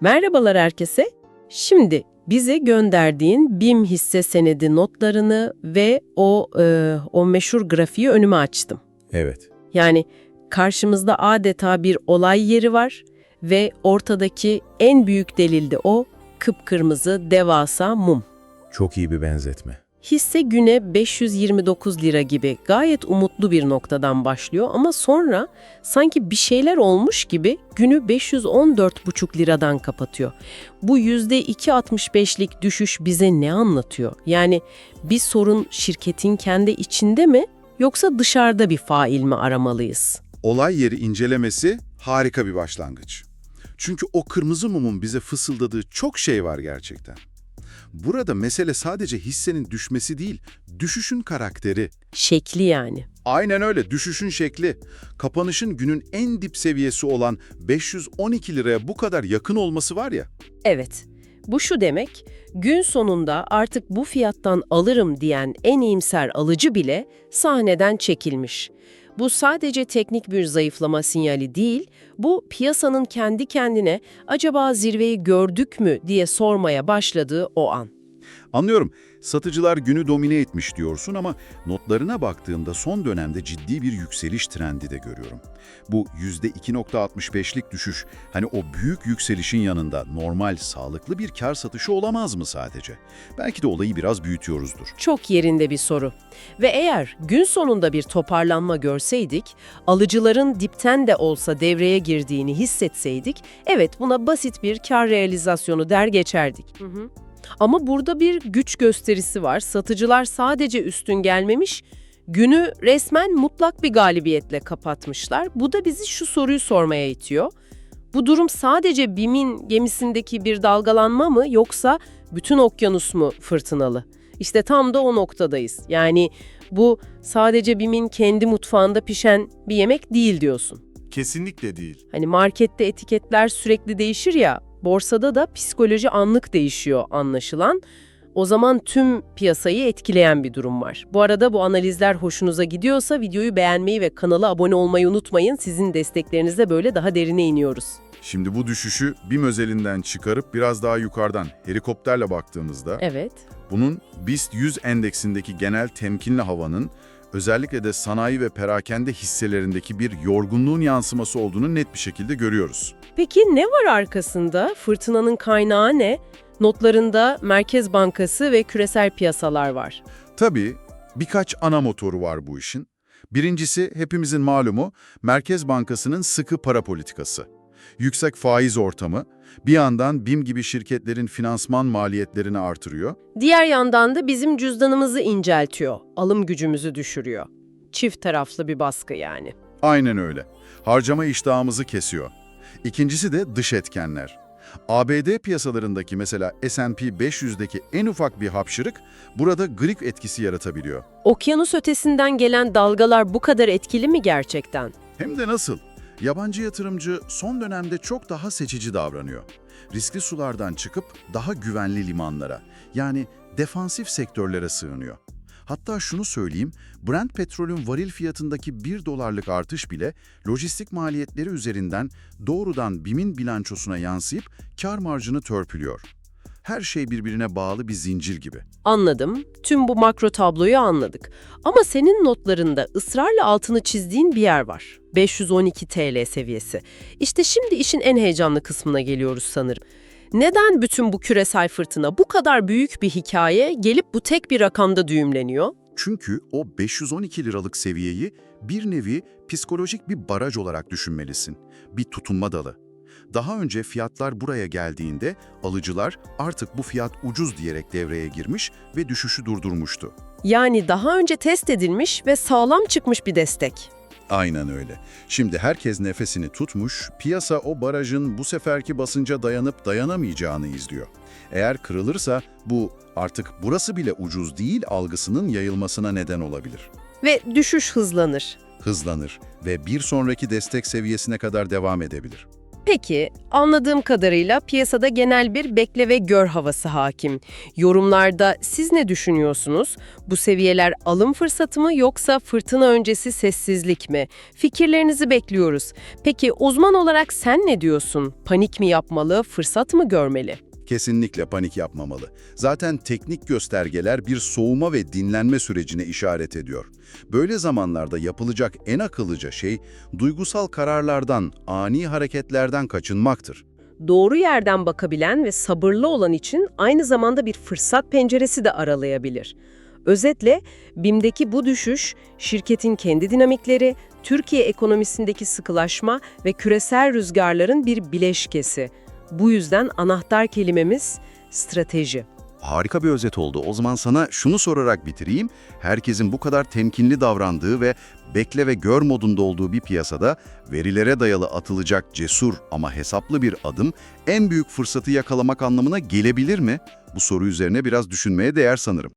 Merhabalar herkese. Şimdi bize gönderdiğin BİM hisse senedi notlarını ve o e, o meşhur grafiği önüme açtım. Evet. Yani karşımızda adeta bir olay yeri var ve ortadaki en büyük delil de o kıpkırmızı devasa mum. Çok iyi bir benzetme. Hisse güne 529 lira gibi gayet umutlu bir noktadan başlıyor ama sonra sanki bir şeyler olmuş gibi günü 514,5 liradan kapatıyor. Bu %2.65'lik düşüş bize ne anlatıyor? Yani bir sorun şirketin kendi içinde mi yoksa dışarıda bir fail mi aramalıyız? Olay yeri incelemesi harika bir başlangıç. Çünkü o kırmızı mumun bize fısıldadığı çok şey var gerçekten. Burada mesele sadece hissenin düşmesi değil, düşüşün karakteri. Şekli yani. Aynen öyle, düşüşün şekli. Kapanışın günün en dip seviyesi olan 512 liraya bu kadar yakın olması var ya. Evet. Bu şu demek, gün sonunda artık bu fiyattan alırım diyen en iyimser alıcı bile sahneden çekilmiş. Bu sadece teknik bir zayıflama sinyali değil, bu piyasanın kendi kendine acaba zirveyi gördük mü diye sormaya başladığı o an. Anlıyorum, satıcılar günü domine etmiş diyorsun ama notlarına baktığımda son dönemde ciddi bir yükseliş trendi de görüyorum. Bu %2.65'lik düşüş, hani o büyük yükselişin yanında normal, sağlıklı bir kar satışı olamaz mı sadece? Belki de olayı biraz büyütüyoruzdur. Çok yerinde bir soru. Ve eğer gün sonunda bir toparlanma görseydik, alıcıların dipten de olsa devreye girdiğini hissetseydik, evet buna basit bir kar realizasyonu der geçerdik. Ama burada bir güç gösterisi var. Satıcılar sadece üstün gelmemiş, günü resmen mutlak bir galibiyetle kapatmışlar. Bu da bizi şu soruyu sormaya itiyor. Bu durum sadece BİM'in gemisindeki bir dalgalanma mı yoksa bütün okyanus mu fırtınalı? İşte tam da o noktadayız. Yani bu sadece BİM'in kendi mutfağında pişen bir yemek değil diyorsun. Kesinlikle değil. Hani markette etiketler sürekli değişir ya, borsada da psikoloji anlık değişiyor anlaşılan. O zaman tüm piyasayı etkileyen bir durum var. Bu arada bu analizler hoşunuza gidiyorsa videoyu beğenmeyi ve kanala abone olmayı unutmayın. Sizin desteklerinizle böyle daha derine iniyoruz. Şimdi bu düşüşü BİM özelinden çıkarıp biraz daha yukarıdan helikopterle baktığımızda Evet. bunun BIST 100 endeksindeki genel temkinli havanın özellikle de sanayi ve perakende hisselerindeki bir yorgunluğun yansıması olduğunu net bir şekilde görüyoruz. Peki ne var arkasında? Fırtınanın kaynağı ne? Notlarında Merkez Bankası ve küresel piyasalar var. Tabii birkaç ana motoru var bu işin. Birincisi hepimizin malumu Merkez Bankası'nın sıkı para politikası. Yüksek faiz ortamı bir yandan BİM gibi şirketlerin finansman maliyetlerini artırıyor. Diğer yandan da bizim cüzdanımızı inceltiyor, alım gücümüzü düşürüyor. Çift taraflı bir baskı yani. Aynen öyle. Harcama iştahımızı kesiyor. İkincisi de dış etkenler. ABD piyasalarındaki mesela S&P 500'deki en ufak bir hapşırık burada grip etkisi yaratabiliyor. Okyanus ötesinden gelen dalgalar bu kadar etkili mi gerçekten? Hem de nasıl? Yabancı yatırımcı son dönemde çok daha seçici davranıyor. Riskli sulardan çıkıp daha güvenli limanlara, yani defansif sektörlere sığınıyor. Hatta şunu söyleyeyim, Brent petrolün varil fiyatındaki 1 dolarlık artış bile lojistik maliyetleri üzerinden doğrudan BİM'in bilançosuna yansıyıp kar marjını törpülüyor. Her şey birbirine bağlı bir zincir gibi. Anladım. Tüm bu makro tabloyu anladık. Ama senin notlarında ısrarla altını çizdiğin bir yer var. 512 TL seviyesi. İşte şimdi işin en heyecanlı kısmına geliyoruz sanırım. Neden bütün bu küresel fırtına bu kadar büyük bir hikaye gelip bu tek bir rakamda düğümleniyor? Çünkü o 512 liralık seviyeyi bir nevi psikolojik bir baraj olarak düşünmelisin. Bir tutunma dalı. Daha önce fiyatlar buraya geldiğinde alıcılar artık bu fiyat ucuz diyerek devreye girmiş ve düşüşü durdurmuştu. Yani daha önce test edilmiş ve sağlam çıkmış bir destek. Aynen öyle. Şimdi herkes nefesini tutmuş, piyasa o barajın bu seferki basınca dayanıp dayanamayacağını izliyor. Eğer kırılırsa bu artık burası bile ucuz değil algısının yayılmasına neden olabilir. Ve düşüş hızlanır. Hızlanır ve bir sonraki destek seviyesine kadar devam edebilir. Peki, anladığım kadarıyla piyasada genel bir bekle ve gör havası hakim. Yorumlarda siz ne düşünüyorsunuz? Bu seviyeler alım fırsatı mı yoksa fırtına öncesi sessizlik mi? Fikirlerinizi bekliyoruz. Peki uzman olarak sen ne diyorsun? Panik mi yapmalı, fırsat mı görmeli? Kesinlikle panik yapmamalı. Zaten teknik göstergeler bir soğuma ve dinlenme sürecine işaret ediyor. Böyle zamanlarda yapılacak en akıllıca şey duygusal kararlardan, ani hareketlerden kaçınmaktır. Doğru yerden bakabilen ve sabırlı olan için aynı zamanda bir fırsat penceresi de aralayabilir. Özetle BİM'deki bu düşüş, şirketin kendi dinamikleri, Türkiye ekonomisindeki sıkılaşma ve küresel rüzgarların bir bileşkesi. Bu yüzden anahtar kelimemiz strateji. Harika bir özet oldu. O zaman sana şunu sorarak bitireyim. Herkesin bu kadar temkinli davrandığı ve bekle ve gör modunda olduğu bir piyasada verilere dayalı atılacak cesur ama hesaplı bir adım en büyük fırsatı yakalamak anlamına gelebilir mi? Bu soru üzerine biraz düşünmeye değer sanırım.